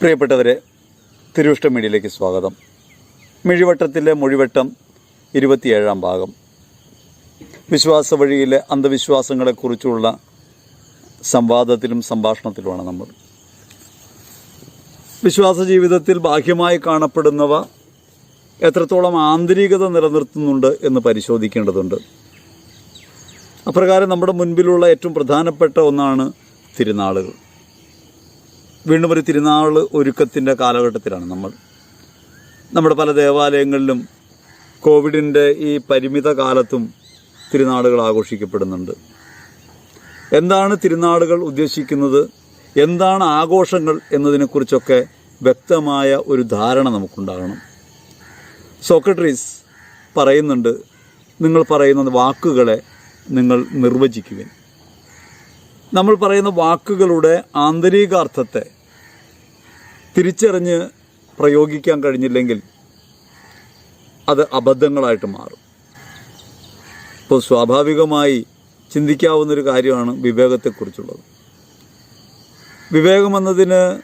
പ്രിയപ്പെട്ടവരെ തിരുവിഷ്ടം മീഡിയയിലേക്ക് സ്വാഗതം. മിഴിവട്ടത്തിലെ മൊഴിവട്ടം ഇരുപത്തിയേഴാം ഭാഗം. വിശ്വാസ വഴിയിലെ അന്ധവിശ്വാസങ്ങളെക്കുറിച്ചുള്ള സംവാദത്തിലും സംഭാഷണത്തിലുമാണ് നമ്മൾ. വിശ്വാസ ജീവിതത്തിൽ ബാഹ്യമായി കാണപ്പെടുന്നവ എത്രത്തോളം ആന്തരികത നിലനിർത്തുന്നുണ്ട് എന്ന് പരിശോധിക്കേണ്ടതുണ്ട്. അപ്രകാരം നമ്മുടെ മുൻപിലുള്ള ഏറ്റവും പ്രധാനപ്പെട്ട ഒന്നാണ് തിരുനാളുകൾ. വീണ്ടും ഒരു തിരുനാൾ ഒരുക്കത്തിന്റെ കാലഘട്ടത്തിലാണ് നമ്മൾ. നമ്മുടെ പല ദേവാലയങ്ങളിലും കോവിഡിന്റെ ഈ പരിമിത കാലത്തും തിരുനാളുകൾ ആഘോഷിക്കപ്പെടുന്നുണ്ട്. എന്താണ് തിരുനാളുകൾ ഉദ്ദേശിക്കുന്നത്? എന്താണ് ആഘോഷങ്ങൾ എന്നതിനെക്കുറിച്ചൊക്കെ വ്യക്തമായ ഒരു ധാരണ നമുക്കുണ്ടാകണം. സോക്രട്ടീസ് പറയുന്നുണ്ട് നിങ്ങൾ പറയുന്ന വാക്കുകളെ നിങ്ങൾ നിർവചിക്കുവിൻ. നമ്മൾ പറയുന്ന വാക്കുകളുടെ ആന്തരികാർത്ഥത്തെ തിരിച്ചറിഞ്ഞ് പ്രയോഗിക്കാൻ കഴിഞ്ഞില്ലെങ്കിൽ അത് അബദ്ധങ്ങളായിട്ട് മാറും. ഇപ്പോൾ സ്വാഭാവികമായി ചിന്തിക്കാവുന്നൊരു കാര്യമാണ് വിവേകത്തെക്കുറിച്ചുള്ളത്. വിവേകമെന്നതിന്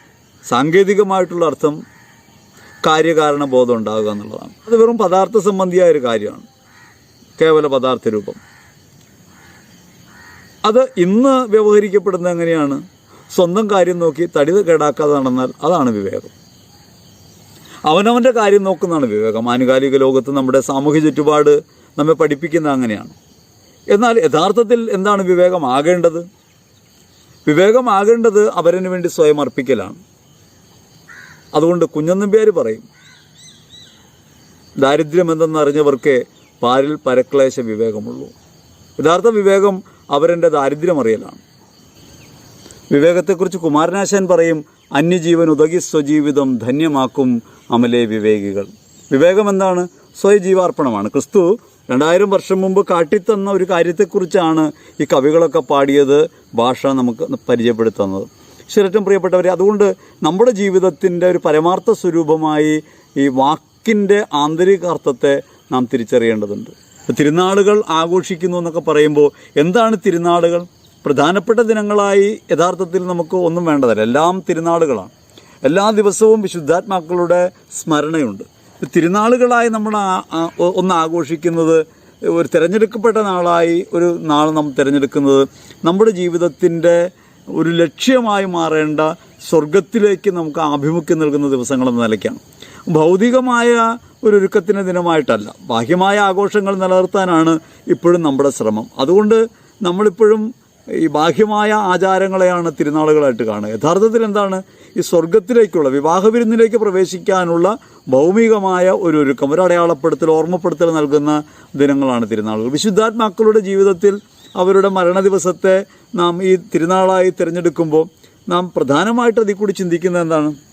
സാങ്കേതികമായിട്ടുള്ള അർത്ഥം കാര്യകാരണ ബോധം ഉണ്ടാകുക എന്നുള്ളതാണ്. അത് വെറും പദാർത്ഥ സംബന്ധിയായ ഒരു കാര്യമാണ്. കേവല പദാർത്ഥ രൂപം. അത് ഇന്ന് വ്യവഹരിക്കപ്പെടുന്നത് എങ്ങനെയാണ്? സ്വന്തം കാര്യം നോക്കി തടി കേടാക്കാതെ നടന്നാൽ അതാണ് വിവേകം. അവനവന്റെ കാര്യം നോക്കുന്നതാണ് വിവേകം. ആനുകാലിക ലോകത്ത് നമ്മുടെ സാമൂഹ്യ ചുറ്റുപാട് നമ്മെ പഠിപ്പിക്കുന്ന അങ്ങനെയാണ്. എന്നാൽ യഥാർത്ഥത്തിൽ എന്താണ് വിവേകമാകേണ്ടത് വിവേകമാകേണ്ടത് അവരന് വേണ്ടി സ്വയം അർപ്പിക്കലാണ്. അതുകൊണ്ട് കുഞ്ഞനമ്പ്യാർ പറയും ദാരിദ്ര്യം എന്തെന്നറിഞ്ഞവർക്കേ പാരിൽ പരക്ലേശ വിവേകമുള്ളൂ. യഥാർത്ഥ വിവേകം അവരെന്റെ ദാരിദ്ര്യം അറിയലാണ്. വിവേകത്തെക്കുറിച്ച് കുമാരനാശാൻ പറയും അന്യജീവൻ ഉദകി സ്വജീവിതം ധന്യമാക്കും അമലെ വിവേകികൾ. വിവേകം എന്താണ്? സ്വയജീവാർപ്പണമാണ്. ക്രിസ്തു രണ്ടായിരം വർഷം മുമ്പ് കാട്ടിത്തന്ന ഒരു കാര്യത്തെക്കുറിച്ചാണ് ഈ കവികളൊക്കെ പാടിയത് ഭാഷ നമുക്ക് പരിചയപ്പെടുത്തുന്നത്. ശരിക്കും പ്രിയപ്പെട്ടവരെ അതുകൊണ്ട് നമ്മുടെ ജീവിതത്തിന്റെ ഒരു പരമാർത്ഥ സ്വരൂപമായി ഈ വാക്കിന്റെ ആന്തരികാർത്ഥത്തെ നാം തിരിച്ചറിയേണ്ടതുണ്ട്. തിരുനാളുകൾ ആഘോഷിക്കുന്നു എന്നൊക്കെ പറയുമ്പോൾ എന്താണ് തിരുനാളുകൾ? പ്രധാനപ്പെട്ട ദിനങ്ങളായി യഥാർത്ഥത്തിൽ നമുക്ക് ഒന്നും വേണ്ടതല്ല. എല്ലാം തിരുനാളുകളാണ്. എല്ലാ ദിവസവും വിശുദ്ധാത്മാക്കളുടെ സ്മരണയുണ്ട്. തിരുനാളുകളായി നമ്മൾ ഒന്ന് ആഘോഷിക്കുന്നത് ഒരു തിരഞ്ഞെടുക്കപ്പെട്ട നാളായി ഒരു നാൾ നാം തിരഞ്ഞെടുക്കുന്നത് നമ്മുടെ ജീവിതത്തിന്റെ ഒരു ലക്ഷ്യമായി മാറേണ്ട സ്വർഗത്തിലേക്ക് നമുക്ക് ആഭിമുഖ്യം നൽകുന്ന ദിവസങ്ങളെന്ന നിലയ്ക്കാണ്. ഭൗതികമായ ഒരു ഒരുക്കത്തിന്റെ ദിനമായിട്ടല്ല. ബാഹ്യമായ ആഘോഷങ്ങൾ നിലനിർത്താനാണ് ഇപ്പോഴും നമ്മുടെ ശ്രമം. അതുകൊണ്ട് നമ്മളിപ്പോഴും ഈ ബാഹ്യമായ ആചാരങ്ങളെയാണ് തിരുനാളുകളായിട്ട് കാണുക. യഥാർത്ഥത്തിൽ എന്താണ്? ഈ സ്വർഗത്തിലേക്കുള്ള വിവാഹ വിരുന്നിലേക്ക് പ്രവേശിക്കാനുള്ള ഭൗമികമായ ഒരു ഒരുക്കം ഒരു അടയാളപ്പെടുത്തൽ ഓർമ്മപ്പെടുത്തൽ നൽകുന്ന ദിനങ്ങളാണ് തിരുനാളുകൾ. വിശുദ്ധാത്മാക്കളുടെ ജീവിതത്തിൽ അവരുടെ മരണ ദിവസത്തെ നാം ഈ തിരുനാളായി തിരഞ്ഞെടുക്കുമ്പോൾ നാം പ്രധാനമായിട്ട് അതിൽ കൂടി ചിന്തിക്കുന്നത് എന്താണ്?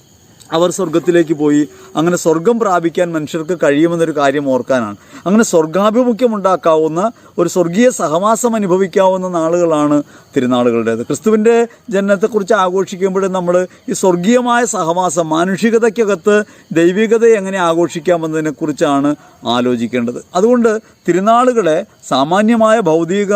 അവർ സ്വർഗത്തിലേക്ക് പോയി. അങ്ങനെ സ്വർഗം പ്രാപിക്കാൻ മനുഷ്യർക്ക് കഴിയുമെന്നൊരു കാര്യം ഓർക്കാനാണ്. അങ്ങനെ സ്വർഗാഭിമുഖ്യം ഉണ്ടാക്കാവുന്ന ഒരു സ്വർഗീയ സഹവാസം അനുഭവിക്കാവുന്ന നാളുകളാണ് തിരുനാളുകളുടേത്. ക്രിസ്തുവിന്റെ ജനനത്തെക്കുറിച്ച് ആഘോഷിക്കുമ്പോഴും നമ്മൾ ഈ സ്വർഗീയമായ സഹവാസം മാനുഷികതയ്ക്കകത്ത് ദൈവികതയെ എങ്ങനെ ആഘോഷിക്കാമെന്നതിനെക്കുറിച്ചാണ് ആലോചിക്കേണ്ടത്. അതുകൊണ്ട് തിരുനാളുകളെ സാമാന്യമായ ഭൗതിക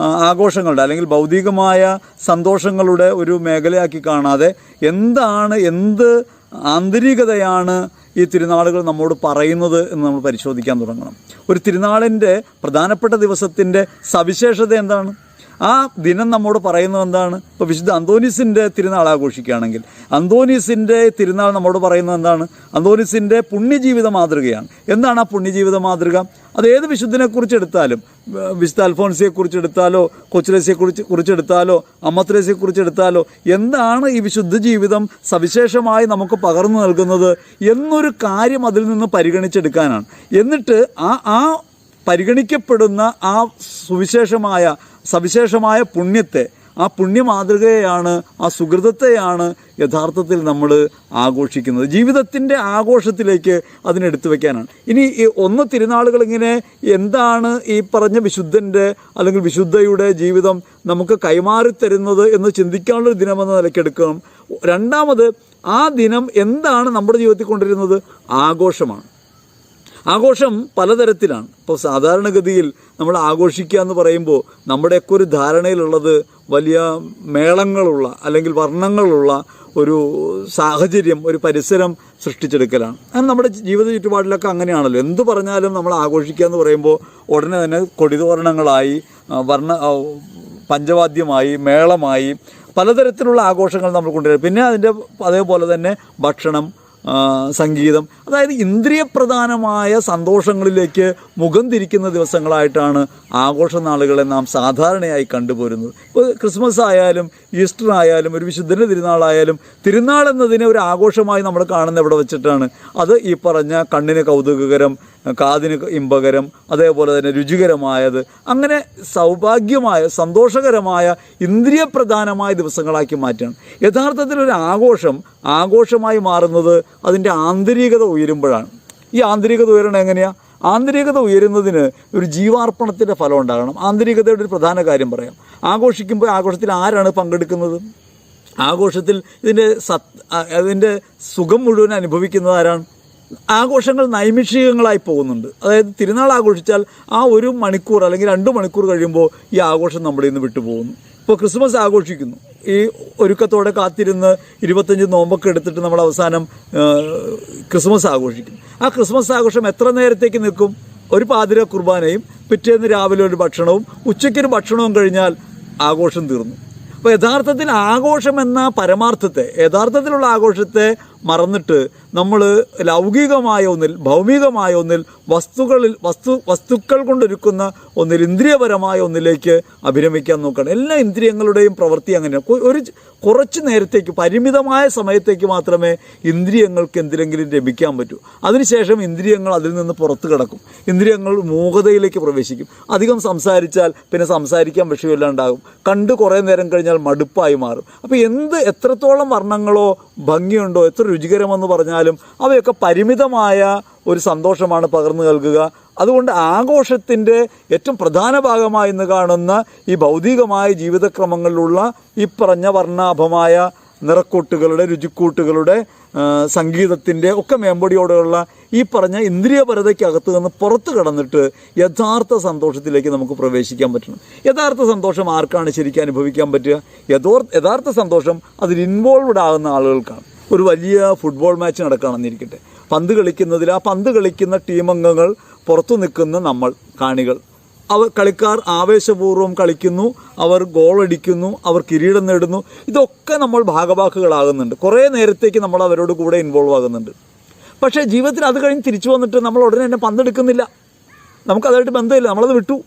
ആഘോഷങ്ങളുടെ അല്ലെങ്കിൽ ഭൗതികമായ സന്തോഷങ്ങളുടെ ഒരു മേഖലയാക്കി കാണാതെ എന്താണ് എന്ത് ആന്തരികതയാണ് ഈ തിരുനാളുകൾ നമ്മോട് പറയുന്നത് എന്ന് നമ്മൾ പരിശോധിക്കാൻ തുടങ്ങണം. ഒരു തിരുനാളിന്റെ പ്രധാനപ്പെട്ട ദിവസത്തിന്റെ സവിശേഷത എന്താണ്? ആ ദിനം നമ്മോട് പറയുന്നത് എന്താണ്? ഇപ്പോൾ വിശുദ്ധ അന്തോനീസിന്റെ തിരുനാൾ ആഘോഷിക്കുകയാണെങ്കിൽ അന്തോനീസിന്റെ തിരുനാൾ നമ്മോട് പറയുന്നത് എന്താണ്? അന്തോനീസിന്റെ പുണ്യജീവിത മാതൃകയാണ്. എന്താണ് ആ പുണ്യജീവിത മാതൃക? അത് ഏത് വിശുദ്ധനെക്കുറിച്ച് എടുത്താലും വിശുദ്ധ അൽഫോൻസിയെക്കുറിച്ച് എടുത്താലോ കൊച്ചുലേസിയെക്കുറിച്ച് കുറിച്ചെടുത്താലോ അമ്മത്രേസിയെക്കുറിച്ച് എടുത്താലോ എന്താണ് ഈ വിശുദ്ധ ജീവിതം സവിശേഷമായി നമുക്ക് പകർന്നു നൽകുന്നത് എന്നൊരു കാര്യം അതിൽ നിന്ന് പരിഗണിച്ചെടുക്കാനാണ്. എന്നിട്ട് ആ ആ പരിഗണിക്കപ്പെടുന്ന ആ സുവിശേഷമായ സവിശേഷമായ പുണ്യത്തെ ആ പുണ്യമാതൃകയാണ് ആ സുഹൃതത്തെയാണ് യഥാർത്ഥത്തിൽ നമ്മൾ ആഘോഷിക്കുന്നത്. ജീവിതത്തിന്റെ ആഘോഷത്തിലേക്ക് അതിനെടുത്തു വയ്ക്കാനാണ് ഇനി ഈ ഒന്ന് തിരുനാളുകൾ ഇങ്ങനെ എന്താണ് ഈ പറഞ്ഞ വിശുദ്ധന്റെ അല്ലെങ്കിൽ വിശുദ്ധയുടെ ജീവിതം നമുക്ക് കൈമാറി തരുന്നത് എന്ന് ചിന്തിക്കാനുള്ളൊരു ദിനമെന്ന നിലയ്ക്കെടുക്കണം രണ്ടാമത് ആ ദിനം എന്താണ് നമ്മുടെ ജീവിതത്തിൽ കൊണ്ടിരുന്നത് ആഘോഷമാണ്. ആഘോഷം പലതരത്തിലാണ്. ഇപ്പോൾ സാധാരണഗതിയിൽ നമ്മൾ ആഘോഷിക്കുക എന്ന് പറയുമ്പോൾ നമ്മുടെയൊക്കെ ഒരു ധാരണയിലുള്ളത് വലിയ മേളങ്ങളുള്ള അല്ലെങ്കിൽ വർണങ്ങളുള്ള ഒരു സാഹചര്യം ഒരു പരിസരം സൃഷ്ടിച്ചെടുക്കലാണ്. അത് നമ്മുടെ ജീവിത ചുറ്റുപാടിലൊക്കെ അങ്ങനെയാണല്ലോ. എന്ത് പറഞ്ഞാലും നമ്മൾ ആഘോഷിക്കുക എന്ന് പറയുമ്പോൾ ഉടനെ തന്നെ കൊടിതോരണങ്ങളായി വർണ പഞ്ചവാദ്യമായി മേളമായി പലതരത്തിലുള്ള ആഘോഷങ്ങൾ നമ്മൾ കൊണ്ടുവരും. പിന്നെ അതിന്റെ അതേപോലെ തന്നെ ഭക്ഷണം സംഗീതം. അതായത് ഇന്ദ്രിയപ്രധാനമായ സന്തോഷങ്ങളിലേക്ക് മുഖം തിരിക്കുന്ന ദിവസങ്ങളായിട്ടാണ് ആഘോഷ നാളുകളെ നാം സാധാരണയായി കണ്ടുപോരുന്നത്. ഇപ്പോൾ ക്രിസ്മസ് ആയാലും ഈസ്റ്റർ ആയാലും ഒരു വിശുദ്ധന്റെ തിരുനാളായാലും തിരുനാൾ എന്നതിനെ ഒരു ആഘോഷമായി നമ്മൾ കാണുന്ന ഇവിടെ വെച്ചിട്ടാണ്. അത് ഈ പറഞ്ഞ കണ്ണിന് കൗതുകകരം കാതിന് ഇമ്പകരം അതേപോലെ തന്നെ രുചികരമായത് അങ്ങനെ സൗഭാഗ്യമായ സന്തോഷകരമായ ഇന്ദ്രിയപ്രധാനമായ ദിവസങ്ങളാക്കി മാറ്റുകയാണ്. യഥാർത്ഥത്തിൽ ഒരു ആഘോഷം ആഘോഷമായി മാറുന്നത് അതിന്റെ ആന്തരികത ഉയരുമ്പോഴാണ്. ഈ ആന്തരികത ഉയരണം എങ്ങനെയാണ് ആന്തരികത ഉയരുന്നതിന് ഒരു ജീവാർപ്പണത്തിന്റെ ഫലം ഉണ്ടാകണം. ആന്തരികതയുടെ ഒരു പ്രധാന കാര്യം പറയാം. ആഘോഷിക്കുമ്പോൾ ആഘോഷത്തിൽ ആരാണ് പങ്കെടുക്കുന്നത്? ആഘോഷത്തിൽ ഇതിന്റെ സത് അതിന്റെ സുഖം മുഴുവൻ അനുഭവിക്കുന്നത് ആരാണ്? ആഘോഷങ്ങൾ നൈമിഷികങ്ങളായി പോകുന്നുണ്ട്. അതായത് തിരുനാൾ ആഘോഷിച്ചാൽ ആ ഒരു മണിക്കൂർ അല്ലെങ്കിൽ രണ്ട് മണിക്കൂർ കഴിയുമ്പോൾ ഈ ആഘോഷം നമ്മുടെ നിന്ന് വിട്ടുപോകുന്നു. ഇപ്പോൾ ക്രിസ്മസ് ആഘോഷിക്കുന്നു. ഈ ഒരുക്കത്തോടെ കാത്തിരുന്ന് ഇരുപത്തഞ്ച് നോമ്പൊക്കെ എടുത്തിട്ട് നമ്മൾ അവസാനം ക്രിസ്മസ് ആഘോഷിക്കും. ആ ക്രിസ്മസ് ആഘോഷം എത്ര നേരത്തേക്ക് നിൽക്കും? ഒരു പാതിര കുർബാനയും പിറ്റേന്ന് രാവിലെ ഒരു ഭക്ഷണവും ഉച്ചയ്ക്കൊരു ഭക്ഷണവും കഴിഞ്ഞാൽ ആഘോഷം തീർന്നു. അപ്പോൾ യഥാർത്ഥത്തിൽ ആഘോഷം എന്ന പരമാർത്ഥത്തെ യഥാർത്ഥത്തിലുള്ള ആഘോഷത്തെ മറന്നിട്ട് നമ്മൾ ലൗകികമായ ഒന്നിൽ ഭൗമികമായ ഒന്നിൽ വസ്തുക്കളിൽ വസ്തു വസ്തുക്കൾ കൊണ്ടൊരുക്കുന്ന ഒന്നിൽ ഇന്ദ്രിയപരമായ ഒന്നിലേക്ക് അഭിരമിക്കാൻ നോക്കണം. എല്ലാ ഇന്ദ്രിയങ്ങളുടെയും പ്രവൃത്തി അങ്ങനെയാണ്. ഒരു കുറച്ച് നേരത്തേക്ക് പരിമിതമായ സമയത്തേക്ക് മാത്രമേ ഇന്ദ്രിയങ്ങൾക്ക് എന്തിനെങ്കിലും ലഭിക്കാൻ പറ്റൂ. അതിനുശേഷം ഇന്ദ്രിയങ്ങൾ അതിൽ നിന്ന് പുറത്തു കിടക്കും. ഇന്ദ്രിയങ്ങൾ മൂകതയിലേക്ക് പ്രവേശിക്കും. അധികം സംസാരിച്ചാൽ പിന്നെ സംസാരിക്കാൻ വിഷയമില്ലാണ്ടാകും കണ്ട് കുറേ നേരം കഴിഞ്ഞാൽ മടുപ്പായി മാറും. അപ്പോൾ എന്ത് എത്രത്തോളം വർണങ്ങളോ ഭംഗിയുണ്ടോ എത്ര രുചികരമെന്ന് പറഞ്ഞാലും അവയൊക്കെ പരിമിതമായ ഒരു സന്തോഷമാണ് പകർന്നു നൽകുക. അതുകൊണ്ട് ആഘോഷത്തിന്റെ ഏറ്റവും പ്രധാന ഭാഗമായി ഇന്ന് കാണുന്ന ഈ ഭൗതികമായ ജീവിതക്രമങ്ങളിലുള്ള ഈ പറഞ്ഞ വർണാഭമായ നിറക്കൂട്ടുകളുടെ രുചിക്കൂട്ടുകളുടെ സംഗീതത്തിന്റെ ഒക്കെ മേമ്പടിയോടെയുള്ള ഈ പറഞ്ഞ ഇന്ദ്രിയപരതയ്ക്കകത്ത് നിന്ന് പുറത്ത് കടന്നിട്ട് യഥാർത്ഥ സന്തോഷത്തിലേക്ക് നമുക്ക് പ്രവേശിക്കാൻ പറ്റണം. യഥാർത്ഥ സന്തോഷം ആർക്കാണ് ശരിക്കും അനുഭവിക്കാൻ പറ്റുക? യഥോർ യഥാർത്ഥ സന്തോഷം അതിൽ ഇൻവോൾവ്ഡ് ആകുന്ന ആളുകൾക്കാണ്. ഒരു വലിയ ഫുട്ബോൾ മാച്ച് നടക്കുകയാണെന്നിരിക്കട്ടെ പന്ത് കളിക്കുന്നതിൽ ആ പന്ത് കളിക്കുന്ന ടീമംഗങ്ങൾ പുറത്തു നിൽക്കുന്ന നമ്മൾ കാണികൾ. അവർ കളിക്കാർ ആവേശപൂർവം കളിക്കുന്നു അവർ ഗോളടിക്കുന്നു അവർ കിരീടം നേടുന്നു. ഇതൊക്കെ നമ്മൾ ഭാഗവാക്കുകളാകുന്നുണ്ട്. കുറേ നേരത്തേക്ക് നമ്മൾ അവരോട് കൂടെ ഇൻവോൾവ് ആകുന്നുണ്ട്. പക്ഷേ ജീവിതത്തിൽ അത് കഴിഞ്ഞ് തിരിച്ചു വന്നിട്ട് നമ്മൾ ഉടനെ തന്നെ പന്തെടുക്കുന്നില്ല നമുക്കതായിട്ട് ബന്ധമില്ല. നമ്മളത് വിട്ടു.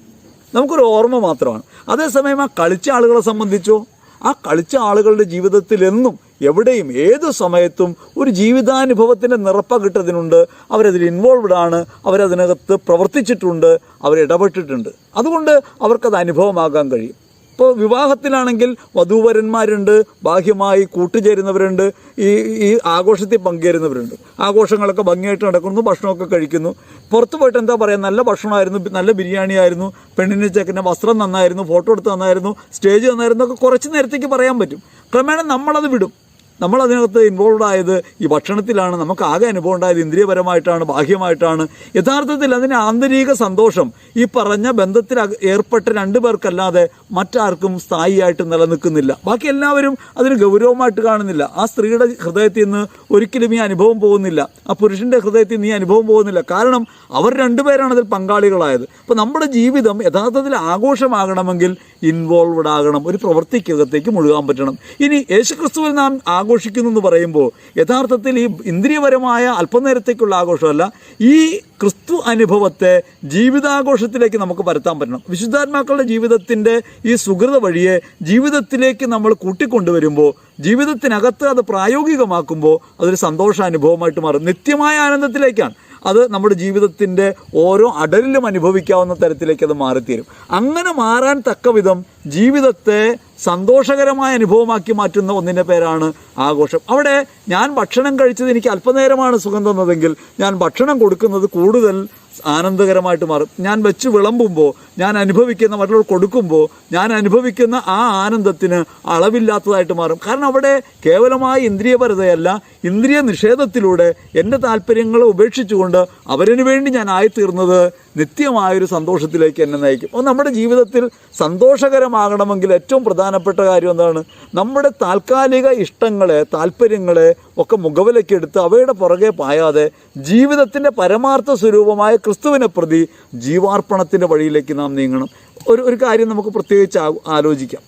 നമുക്കൊരു ഓർമ്മ മാത്രമാണ്. അതേസമയം ആ കളിച്ച ആളുകളെ സംബന്ധിച്ചോ ആ കളിച്ച ആളുകളുടെ ജീവിതത്തിൽ എന്നും എവിടെയും ഏത് സമയത്തും ഒരു ജീവിതാനുഭവത്തിന്റെ നിറപ്പകിട്ടതിനുണ്ട് അവരതിൽ ഇൻവോൾവ്ഡ് ആണ് അവരതിനകത്ത് പ്രവർത്തിച്ചിട്ടുണ്ട്. അവരിടപെട്ടിട്ടുണ്ട് അതുകൊണ്ട് അവർക്കത് അനുഭവമാകാൻ കഴിയും. ഇപ്പോൾ വിവാഹത്തിലാണെങ്കിൽ വധൂവരന്മാരുണ്ട്. ബാഹ്യമായി കൂട്ടുചേരുന്നവരുണ്ട്. ഈ ഈ ആഘോഷത്തിൽ പങ്കുചേരുന്നവരുണ്ട് ആഘോഷങ്ങളൊക്കെ ഭംഗിയായിട്ട് നടക്കുന്നു. ഭക്ഷണമൊക്കെ കഴിക്കുന്നു. പുറത്തു പോയിട്ട് എന്താ പറയുക നല്ല ഭക്ഷണമായിരുന്നു. നല്ല ബിരിയാണി ആയിരുന്നു പെണ്ണിന്റെ ചെക്കന്റെ വസ്ത്രം നന്നായിരുന്നു. ഫോട്ടോ എടുത്ത് നന്നായിരുന്നു. സ്റ്റേജ് നന്നായിരുന്നു. ഒക്കെ കുറച്ച് നേരത്തേക്ക് പറയാൻ പറ്റും. ക്രമേണ നമ്മളത് വിടും. നമ്മൾ അതിനകത്ത് ഇൻവോൾവ് ആയത് ഈ ഭക്ഷണത്തിലാണ്. നമുക്ക് ആകെ അനുഭവം ഉണ്ടായത് ഇന്ദ്രിയപരമായിട്ടാണ് ബാഹ്യമായിട്ടാണ്. യഥാർത്ഥത്തിൽ അതിന് ആന്തരിക സന്തോഷം. ഈ പറഞ്ഞ ബന്ധത്തിൽ ഏർപ്പെട്ട രണ്ടു പേർക്കല്ലാതെ മറ്റാർക്കും സ്ഥായിയായിട്ട് നിലനിൽക്കുന്നില്ല. ബാക്കി എല്ലാവരും അതിന് ഗൗരവമായിട്ട് കാണുന്നില്ല. ആ സ്ത്രീയുടെ ഹൃദയത്തിൽ നിന്ന് ഒരിക്കലും ഈ അനുഭവം പോകുന്നില്ല. ആ പുരുഷന്റെ ഹൃദയത്തിൽ നിന്ന് ഈ അനുഭവം പോകുന്നില്ല. കാരണം അവർ രണ്ടുപേരാണ് അതിൽ പങ്കാളികളായത്. അപ്പോൾ നമ്മുടെ ജീവിതം യഥാർത്ഥത്തിൽ ആഘോഷമാകണമെങ്കിൽ ഇൻവോൾവ്ഡ് ആകണം. ഒരു പ്രവൃത്തിക്കകത്തേക്ക് മുഴുകാൻ പറ്റണം. ഇനി യേശുക്രിസ്തുവിൽ നാം ആഘോഷിക്കുന്നു എന്ന് പറയുമ്പോൾ യഥാർത്ഥത്തിൽ ഈ ഇന്ദ്രിയപരമായ അല്പനേരത്തേക്കുള്ള ആഘോഷമല്ല ഈ ക്രിസ്തു അനുഭവത്തെ ജീവിതാഘോഷത്തിലേക്ക് നമുക്ക് പരത്താൻ പറ്റണം. വിശുദ്ധാത്മാക്കളുടെ ജീവിതത്തിന്റെ ഈ സുഹൃത വഴിയെ ജീവിതത്തിലേക്ക് നമ്മൾ കൂട്ടിക്കൊണ്ടുവരുമ്പോൾ ജീവിതത്തിനകത്ത് അത് പ്രായോഗികമാക്കുമ്പോൾ അതൊരു സന്തോഷാനുഭവമായിട്ട് മാറും. നിത്യമായ ആനന്ദത്തിലേക്കാണ്. അത് നമ്മുടെ ജീവിതത്തിന്റെ ഓരോ അടലിലും അനുഭവിക്കാവുന്ന തരത്തിലേക്ക് അത് മാറിത്തീരും. അങ്ങനെ മാറാൻ തക്ക വിധം ജീവിതത്തെ സന്തോഷകരമായ അനുഭവമാക്കി മാറ്റുന്ന ഒന്നിന്റെ പേരാണ് ആഘോഷം. അവിടെ ഞാൻ ഭക്ഷണം കഴിച്ചത് എനിക്ക് അല്പനേരമാണ് സുഖം തന്നതെങ്കിൽ ഞാൻ ഭക്ഷണം കൊടുക്കുന്നത് കൂടുതൽ ആനന്ദകരമായിട്ട് മാറും. ഞാൻ വെച്ച് വിളമ്പുമ്പോൾ ഞാൻ അനുഭവിക്കുന്ന മറ്റുള്ളവർ കൊടുക്കുമ്പോൾ ഞാൻ അനുഭവിക്കുന്ന ആ ആനന്ദത്തിന് അളവില്ലാത്തതായിട്ട് മാറും. കാരണം അവിടെ കേവലമായ ഇന്ദ്രിയപരതയല്ല ഇന്ദ്രിയ നിഷേധത്തിലൂടെ എന്റെ താല്പര്യങ്ങളെ ഉപേക്ഷിച്ചുകൊണ്ട് അവരിന് വേണ്ടി ഞാൻ ആയിത്തീർന്നത് നിത്യമായൊരു സന്തോഷത്തിലേക്ക് എന്നെ നയിക്കും. അപ്പോൾ നമ്മുടെ ജീവിതത്തിൽ സന്തോഷകരമാകണമെങ്കിൽ ഏറ്റവും പ്രധാനപ്പെട്ട കാര്യം എന്താണ്? നമ്മുടെ താൽക്കാലിക ഇഷ്ടങ്ങളെ താല്പര്യങ്ങളെ ഒക്കെ മുഖവിലക്കെടുത്ത് അവയുടെ പുറകെ പായാതെ ജീവിതത്തിന്റെ പരമാർത്ഥ സ്വരൂപമായ ക്രിസ്തുവിനെ പ്രതി ജീവാർപ്പണത്തിന്റെ വഴിയിലേക്ക് നാം നീങ്ങണം. ഒരു ഒരു കാര്യം നമുക്ക് പ്രത്യേകിച്ച് ആലോചിക്കാം.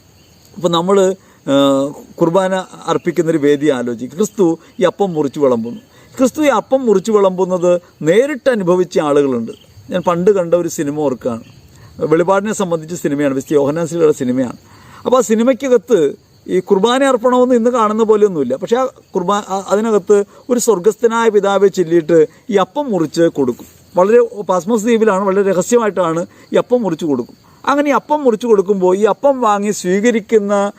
അപ്പോൾ നമ്മൾ കുർബാന അർപ്പിക്കുന്നൊരു വേദി ആലോചിക്കും. ക്രിസ്തു ഈ അപ്പം മുറിച്ച് വിളമ്പുന്നു. ക്രിസ്തു ഈ അപ്പം മുറിച്ച് വിളമ്പുന്നത് നേരിട്ട് അനുഭവിച്ച ആളുകളുണ്ട്. ഞാൻ പണ്ട് കണ്ട ഒരു സിനിമ ഓർക്കുകയാണ്. വെളിപാടിനെ സംബന്ധിച്ച സിനിമയാണ് വിസ്തി യോഹനാൻസിലുള്ള സിനിമയാണ്. അപ്പോൾ ആ സിനിമയ്ക്കകത്ത് ഈ കുർബാന അർപ്പണമെന്ന് ഇന്ന് കാണുന്ന പോലെയൊന്നുമില്ല. പക്ഷേ ആ കുർബാന അതിനകത്ത് ഒരു സ്വർഗസ്ഥനായ പിതാവെ ചൊല്ലിയിട്ട് ഈ അപ്പം മുറിച്ച് കൊടുക്കും. വളരെ പാസ്മോസ് ദ്വീപിലാണ് വളരെ രഹസ്യമായിട്ടാണ് ഈ അപ്പം മുറിച്ച് കൊടുക്കും. അങ്ങനെ ഈ അപ്പം മുറിച്ച് കൊടുക്കുമ്പോൾ ഈ അപ്പം വാങ്ങി സ്വീകരിക്കുന്ന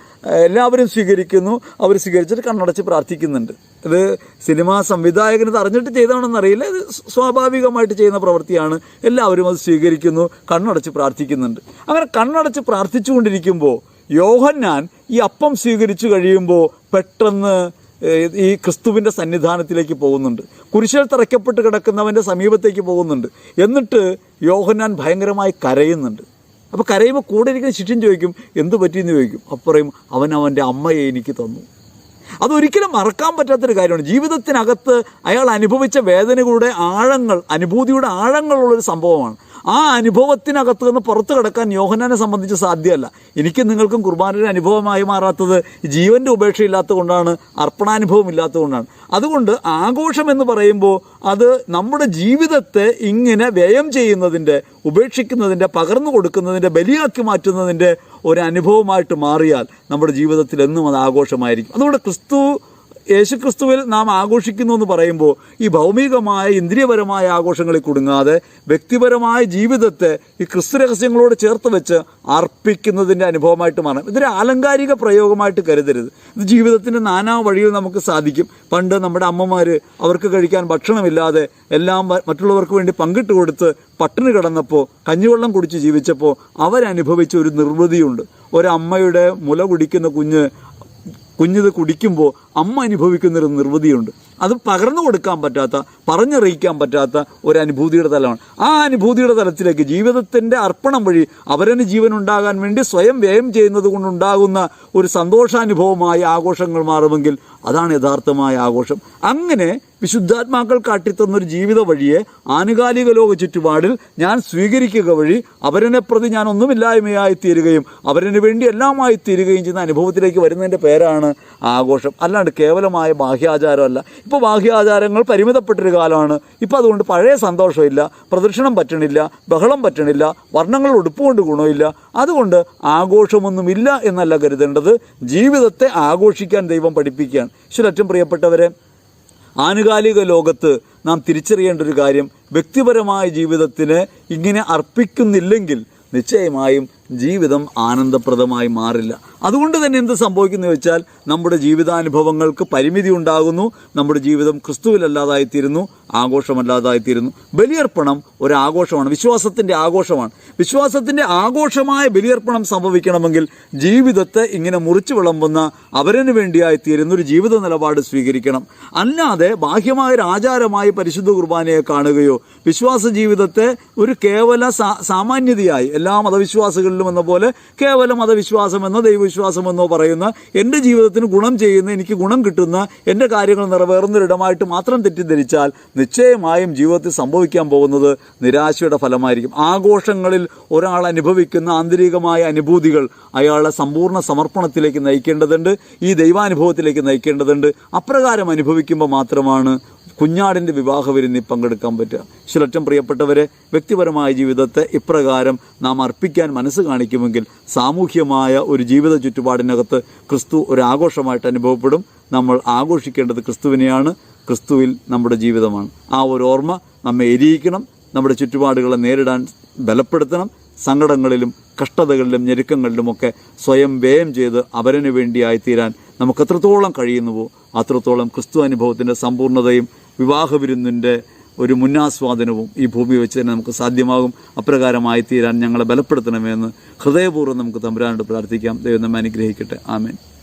എല്ലാവരും സ്വീകരിക്കുന്നു അവർ സ്വീകരിച്ചിട്ട് കണ്ണടച്ച് പ്രാർത്ഥിക്കുന്നുണ്ട്. ഇത് സിനിമാ സംവിധായകന് ഇത് അറിഞ്ഞിട്ട് ചെയ്താണെന്ന് അറിയില്ല. ഇത് സ്വാഭാവികമായിട്ട് ചെയ്യുന്ന പ്രവൃത്തിയാണ്. എല്ലാവരും അത് സ്വീകരിക്കുന്നു കണ്ണടച്ച് പ്രാർത്ഥിക്കുന്നുണ്ട്. അങ്ങനെ കണ്ണടച്ച് പ്രാർത്ഥിച്ചുകൊണ്ടിരിക്കുമ്പോൾ യോഹന്നാൻ ഈ അപ്പം സ്വീകരിച്ചു കഴിയുമ്പോൾ പെട്ടെന്ന് ഈ ക്രിസ്തുവിന്റെ സന്നിധാനത്തിലേക്ക് പോകുന്നുണ്ട്. കുരിശിൽ തറയ്ക്കപ്പെട്ട് കിടക്കുന്നവന്റെ സമീപത്തേക്ക് പോകുന്നുണ്ട്. എന്നിട്ട് യോഹന്നാൻ ഭയങ്കരമായി കരയുന്നുണ്ട്. അപ്പോൾ കരയുമ്പോൾ കൂടെ ഇരിക്കുന്ന ശിഷ്യൻ ചോദിക്കും എന്ത് പറ്റിയെന്ന് ചോദിക്കും? അപ്പോൾ പറയും അവൻ അവന്റെ അമ്മയെ എനിക്ക് തന്നു. അതൊരിക്കലും മറക്കാൻ പറ്റാത്തൊരു കാര്യമാണ്. ജീവിതത്തിനകത്ത് അയാൾ അനുഭവിച്ച വേദനകളുടെ ആഴങ്ങൾ അനുഭൂതിയുടെ ആഴങ്ങളുള്ളൊരു സംഭവമാണ്. ആ അനുഭവത്തിനകത്ത് നിന്ന് പുറത്തു കിടക്കാൻ യോഹനാനെ സംബന്ധിച്ച് സാധ്യമല്ല. എനിക്കും നിങ്ങൾക്കും കുർബാനയുടെ അനുഭവമായി മാറാത്തത് ജീവന്റെ ഉപേക്ഷയില്ലാത്തത് കൊണ്ടാണ് അർപ്പണാനുഭവം ഇല്ലാത്തത് കൊണ്ടാണ്. അതുകൊണ്ട് ആഘോഷം എന്ന് പറയുമ്പോൾ അത് നമ്മുടെ ജീവിതത്തെ ഇങ്ങനെ വ്യയം ചെയ്യുന്നതിന്റെ ഉപേക്ഷിക്കുന്നതിന്റെ പകർന്നു കൊടുക്കുന്നതിന്റെ ബലിയാക്കി മാറ്റുന്നതിന്റെ ഒരു അനുഭവമായിട്ട് മാറിയാൽ നമ്മുടെ ജീവിതത്തിൽ എന്നും അത് ആഘോഷമായിരിക്കും. അതുകൊണ്ട് ക്രിസ്തു യേശുക്രിസ്തുവിൽ നാം ആഘോഷിക്കുന്നു എന്ന് പറയുമ്പോൾ ഈ ഭൗമികമായ ഇന്ദ്രിയപരമായ ആഘോഷങ്ങളിൽ കുടുങ്ങാതെ വ്യക്തിപരമായ ജീവിതത്തെ ഈ ക്രിസ്തു രഹസ്യങ്ങളോട് ചേർത്ത് വെച്ച് അർപ്പിക്കുന്നതിന്റെ അനുഭവമായിട്ട് മാറണം ഇതൊരു ആലങ്കാരിക പ്രയോഗമായിട്ട് കരുതരുത്. ഇത് ജീവിതത്തിന്റെ നാനാ വഴിയിൽ നമുക്ക് സാധിക്കും. പണ്ട് നമ്മുടെ അമ്മമാർ അവർക്ക് കഴിക്കാൻ ഭക്ഷണമില്ലാതെ എല്ലാം മറ്റുള്ളവർക്ക് വേണ്ടി പങ്കിട്ട് കൊടുത്ത് പട്ടിണി കിടന്നപ്പോൾ കഞ്ഞിവെള്ളം കുടിച്ച് ജീവിച്ചപ്പോൾ അവരനുഭവിച്ച ഒരു നിർവൃതിയുണ്ട്. ഒരമ്മയുടെ മുല കുടിക്കുന്ന കുഞ്ഞ് കുഞ്ഞിത് കുടിക്കുമ്പോൾ അമ്മ അനുഭവിക്കുന്നൊരു നിർവൃതിയുണ്ട് അത് പകർന്നു കൊടുക്കാൻ പറ്റാത്ത പറഞ്ഞറിയിക്കാൻ പറ്റാത്ത ഒരു അനുഭൂതിയുടെ തലമാണ്. ആ അനുഭൂതിയുടെ തലത്തിലേക്ക് ജീവിതത്തിന്റെ അർപ്പണം വഴി അവരന് ജീവൻ ഉണ്ടാകാൻ വേണ്ടി സ്വയം വ്യയം ചെയ്യുന്നത് കൊണ്ടുണ്ടാകുന്ന ഒരു സന്തോഷാനുഭവമായി ആഘോഷങ്ങൾ മാറുമെങ്കിൽ അതാണ് യഥാർത്ഥമായ ആഘോഷം. അങ്ങനെ വിശുദ്ധാത്മാക്കൾ കാട്ടിത്തന്നൊരു ജീവിത വഴിയെ ആനുകാലിക ലോക ചുറ്റുപാടിൽ ഞാൻ സ്വീകരിക്കുക വഴി അവരനെ പ്രതി ഞാൻ ഒന്നുമില്ലായ്മയായി തീരുകയും അവരന് വേണ്ടി എല്ലാമായി തീരുകയും ചെയ്യുന്ന അനുഭവത്തിലേക്ക് വരുന്നതിന്റെ പേരാണ് ആഘോഷം. അല്ലാണ്ട് കേവലമായ ബാഹ്യാചാരമല്ല. ഇപ്പോൾ ബാഹ്യാചാരങ്ങൾ പരിമിതപ്പെട്ടൊരു കാലമാണ്. ഇപ്പോൾ അതുകൊണ്ട് പഴയ സന്തോഷമില്ല പ്രദക്ഷിണം പറ്റണില്ല ബഹളം പറ്റണില്ല വർണങ്ങൾ ഉടുപ്പുകൊണ്ട് ഗുണമില്ല. അതുകൊണ്ട് ആഘോഷമൊന്നുമില്ല എന്നല്ല കരുതേണ്ടത്. ജീവിതത്തെ ആഘോഷിക്കാൻ ദൈവം പഠിപ്പിക്കുകയാണ്. ഈശ്വരറ്റം പ്രിയപ്പെട്ടവരെ ആനുകാലിക ലോകത്ത് നാം തിരിച്ചറിയേണ്ട ഒരു കാര്യം വ്യക്തിപരമായ ജീവിതത്തിന് ഇങ്ങനെ അർപ്പിക്കുന്നില്ലെങ്കിൽ നിശ്ചയമായും ജീവിതം ആനന്ദപ്രദമായി മാറില്ല. അതുകൊണ്ട് തന്നെ എന്ത് സംഭവിക്കുന്നു വെച്ചാൽ നമ്മുടെ ജീവിതാനുഭവങ്ങൾക്ക് പരിമിതി ഉണ്ടാകുന്നു. നമ്മുടെ ജീവിതം ക്രിസ്തുവിലല്ലാതായിത്തീരുന്നു ആഘോഷമല്ലാതായിത്തീരുന്നു. ബലിയർപ്പണം ഒരു ആഘോഷമാണ് വിശ്വാസത്തിന്റെ ആഘോഷമാണ്. വിശ്വാസത്തിന്റെ ആഘോഷമായ ബലിയർപ്പണം സംഭവിക്കണമെങ്കിൽ ജീവിതത്തെ ഇങ്ങനെ മുറിച്ചു വിളമ്പുന്ന അവരന് വേണ്ടിയായിത്തീരുന്ന ഒരു ജീവിത നിലപാട് സ്വീകരിക്കണം. അല്ലാതെ ബാഹ്യമായ ഒരു ആചാരമായി പരിശുദ്ധ കുർബാനയെ കാണുകയോ വിശ്വാസ ജീവിതത്തെ ഒരു കേവല സാമാന്യതയായി എല്ലാ മതവിശ്വാസികളിലും എന്ന പോലെ കേവല മതവിശ്വാസമെന്നോ ദൈവവിശ്വാസമെന്നോ പറയുന്ന എന്റെ ജീവിതത്തിന് ഗുണം ചെയ്യുന്ന എനിക്ക് ഗുണം കിട്ടുന്ന എന്റെ കാര്യങ്ങൾ നിറവേറുന്നൊരിടമായിട്ട് മാത്രം തെറ്റിദ്ധരിച്ചാൽ നിശ്ചയമായും ജീവിതത്തിൽ സംഭവിക്കാൻ പോകുന്നത് നിരാശയുടെ ഫലമായിരിക്കും. ആഘോഷങ്ങളിൽ ഒരാൾ അനുഭവിക്കുന്ന ആന്തരികമായ അനുഭൂതികൾ അയാളെ സമ്പൂർണ സമർപ്പണത്തിലേക്ക് നയിക്കേണ്ടതുണ്ട് ഈ ദൈവാനുഭവത്തിലേക്ക് നയിക്കേണ്ടതുണ്ട്. അപ്രകാരം അനുഭവിക്കുമ്പോൾ മാത്രമാണ് കുഞ്ഞാടിന്റെ വിവാഹ വിരുന്നിൽ പങ്കെടുക്കാൻ പറ്റുക. ശിലറ്റം പ്രിയപ്പെട്ടവരെ വ്യക്തിപരമായ ജീവിതത്തെ ഇപ്രകാരം നാം അർപ്പിക്കാൻ മനസ്സ് കാണിക്കുമെങ്കിൽ സാമൂഹ്യമായ ഒരു ജീവിത ചുറ്റുപാടിനകത്ത് ക്രിസ്തു ഒരു ആഘോഷമായിട്ട് അനുഭവപ്പെടും. നമ്മൾ ആഘോഷിക്കേണ്ടത് ക്രിസ്തുവിനെയാണ്. ക്രിസ്തുവിൽ നമ്മുടെ ജീവിതമാണ്. ആ ഒരു ഓർമ്മ നമ്മെ എരിയിക്കണം. നമ്മുടെ ചുറ്റുപാടുകളെ നേരിടാൻ ബലപ്പെടുത്തണം. സങ്കടങ്ങളിലും കഷ്ടതകളിലും ഞെരുക്കങ്ങളിലുമൊക്കെ സ്വയം വ്യയം ചെയ്ത് അവരനു വേണ്ടിയായി തീരാൻ നമുക്ക് എത്രത്തോളം കഴിയുന്നുവോ അത്രത്തോളം ക്രിസ്തു അനുഭവത്തിന്റെ സമ്പൂർണതയും വിവാഹ വിരുന്നിന്റെ ഒരു മുന്നാസ്വാദനവും ഈ ഭൂമി വെച്ച് തന്നെ നമുക്ക് സാധ്യമാകും. അപ്രകാരമായി തീരാൻ ഞങ്ങളെ ബലപ്പെടുത്തണമെന്ന് ഹൃദയപൂർവം നമുക്ക് തമ്പുരാനോട് പ്രാർത്ഥിക്കാം. ദൈവം നമ്മെ അനുഗ്രഹിക്കട്ടെ. ആമേൻ.